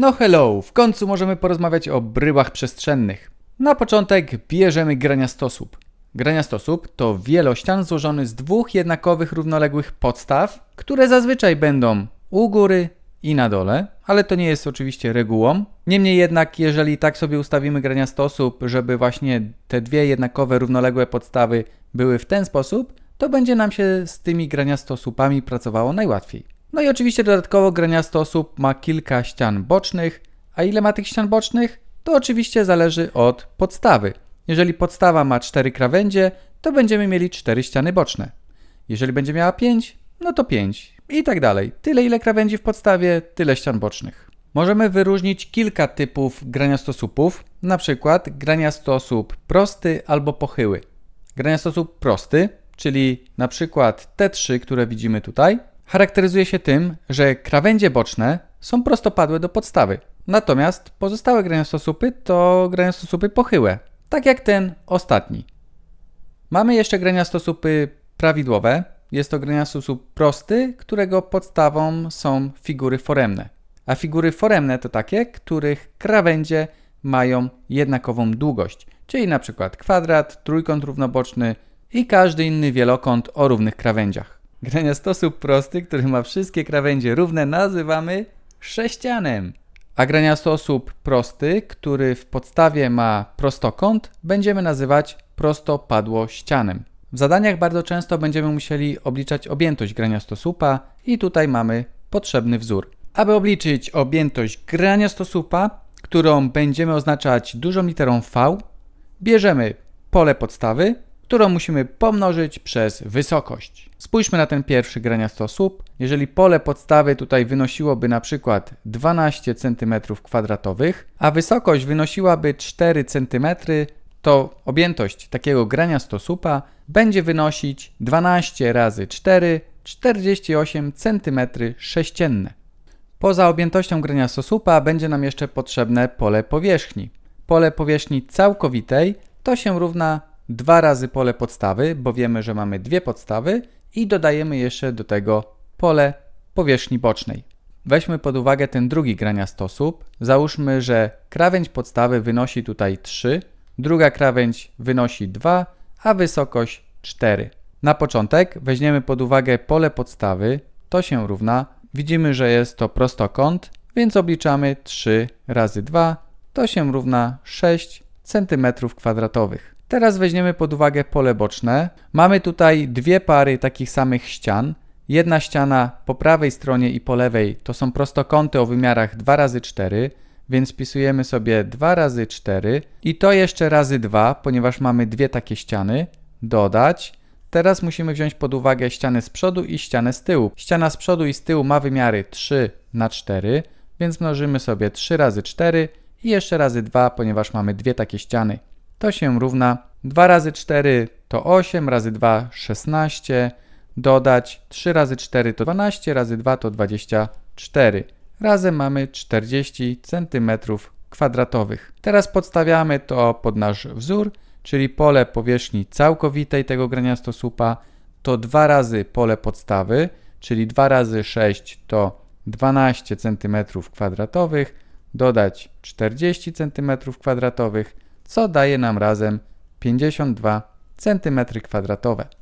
No hello, w końcu możemy porozmawiać o bryłach przestrzennych. Na początek bierzemy graniastosłup. Graniastosłup to wielościan złożony z dwóch jednakowych równoległych podstaw, które zazwyczaj będą u góry i na dole, ale to nie jest oczywiście regułą. Niemniej jednak, jeżeli tak sobie ustawimy graniastosłup, żeby właśnie te dwie jednakowe równoległe podstawy były w ten sposób, to będzie nam się z tymi graniastosłupami pracowało najłatwiej. No i oczywiście dodatkowo graniastosłup ma kilka ścian bocznych, a ile ma tych ścian bocznych? To oczywiście zależy od podstawy. Jeżeli podstawa ma 4 krawędzie, to będziemy mieli 4 ściany boczne. Jeżeli będzie miała 5, no to 5 i tak dalej. Tyle ile krawędzi w podstawie, tyle ścian bocznych. Możemy wyróżnić kilka typów graniastosłupów, na przykład graniastosłup prosty albo pochyły. Graniastosłup prosty, czyli na przykład te trzy, które widzimy tutaj, charakteryzuje się tym, że krawędzie boczne są prostopadłe do podstawy. Natomiast pozostałe graniastosłupy to graniastosłupy pochyłe, tak jak ten ostatni. Mamy jeszcze graniastosłupy prawidłowe. Jest to graniastosłup prosty, którego podstawą są figury foremne. A figury foremne to takie, których krawędzie mają jednakową długość, czyli na przykład kwadrat, trójkąt równoboczny i każdy inny wielokąt o równych krawędziach. Graniastosłup prosty, który ma wszystkie krawędzie równe, nazywamy sześcianem. A graniastosłup prosty, który w podstawie ma prostokąt, będziemy nazywać prostopadłościanem. W zadaniach bardzo często będziemy musieli obliczać objętość graniastosłupa i tutaj mamy potrzebny wzór. Aby obliczyć objętość graniastosłupa, którą będziemy oznaczać dużą literą V, bierzemy pole podstawy, którą musimy pomnożyć przez wysokość. Spójrzmy na ten pierwszy graniastosłup. Jeżeli pole podstawy tutaj wynosiłoby na przykład 12 cm2, a wysokość wynosiłaby 4 cm, to objętość takiego graniastosłupa będzie wynosić 12 razy 4, 48 cm sześcienne. Poza objętością graniastosłupa będzie nam jeszcze potrzebne pole powierzchni. Pole powierzchni całkowitej to się równa 2 razy pole podstawy, bo wiemy, że mamy dwie podstawy i dodajemy jeszcze do tego pole powierzchni bocznej. Weźmy pod uwagę ten drugi graniastosłup. Załóżmy, że krawędź podstawy wynosi tutaj 3, druga krawędź wynosi 2, a wysokość 4. Na początek weźmiemy pod uwagę pole podstawy, to się równa, widzimy, że jest to prostokąt, więc obliczamy 3 razy 2, to się równa 6 cm2. Teraz weźmiemy pod uwagę pole boczne. Mamy tutaj dwie pary takich samych ścian. Jedna ściana po prawej stronie i po lewej to są prostokąty o wymiarach 2 razy 4, więc wpisujemy sobie 2 razy 4 i to jeszcze razy 2, ponieważ mamy dwie takie ściany. Dodać. Teraz musimy wziąć pod uwagę ścianę z przodu i ścianę z tyłu. Ściana z przodu i z tyłu ma wymiary 3 na 4, więc mnożymy sobie 3 razy 4 i jeszcze razy 2, ponieważ mamy dwie takie ściany. To się równa 2 razy 4 to 8, razy 2 16, dodać 3 razy 4 to 12, razy 2 to 24. Razem mamy 40 cm kwadratowych. Teraz podstawiamy to pod nasz wzór, czyli pole powierzchni całkowitej tego graniastosłupa to 2 razy pole podstawy, czyli 2 razy 6 to 12 cm kwadratowych, dodać 40 cm kwadratowych, co daje nam razem 52 cm kwadratowe.